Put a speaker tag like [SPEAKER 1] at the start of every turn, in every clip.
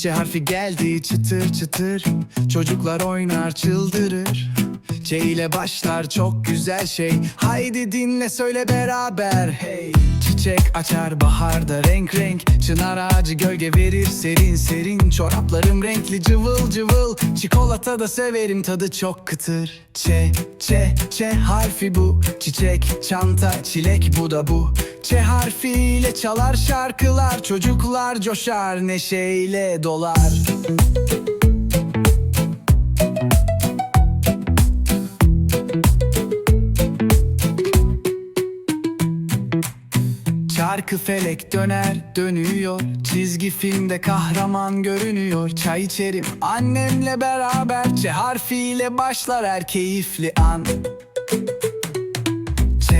[SPEAKER 1] Ç harfi geldi çıtır çıtır. Çocuklar oynar çıldırır. Ç ile başlar çok güzel şey. Haydi dinle söyle beraber. Hey Çiçek açar baharda renk renk. Çınar ağacı gölge verir serin serin. Çoraplarım renkli cıvıl cıvıl. Çikolata da severim tadı çok kıtır. Ç, Ç, Ç harfi bu. Çiçek, çanta, çilek bu da bu. Ç harfiyle çalar şarkılar. Çocuklar coşar neşeyle dolar Çarkı felek döner dönüyor. Çizgi filmde kahraman görünüyor. Çay içerim annemle beraber Ç harfiyle başlar her keyifli an. Ç,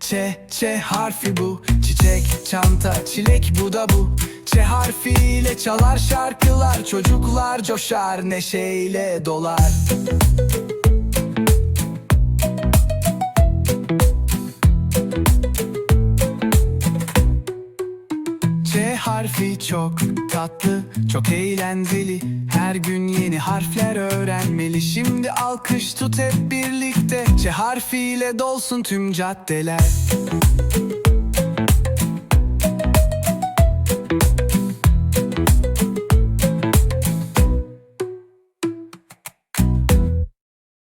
[SPEAKER 1] Ç, Ç harfi bu. Çiçek, çanta, çilek bu da bu. Ç harfiyle çalar şarkılar. Çocuklar coşar neşeyle dolar harfi çok tatlı, çok eğlenceli. Her gün yeni harfler öğrenmeli. Şimdi alkış tut hep birlikte. Ç harfiyle dolsun tüm caddeler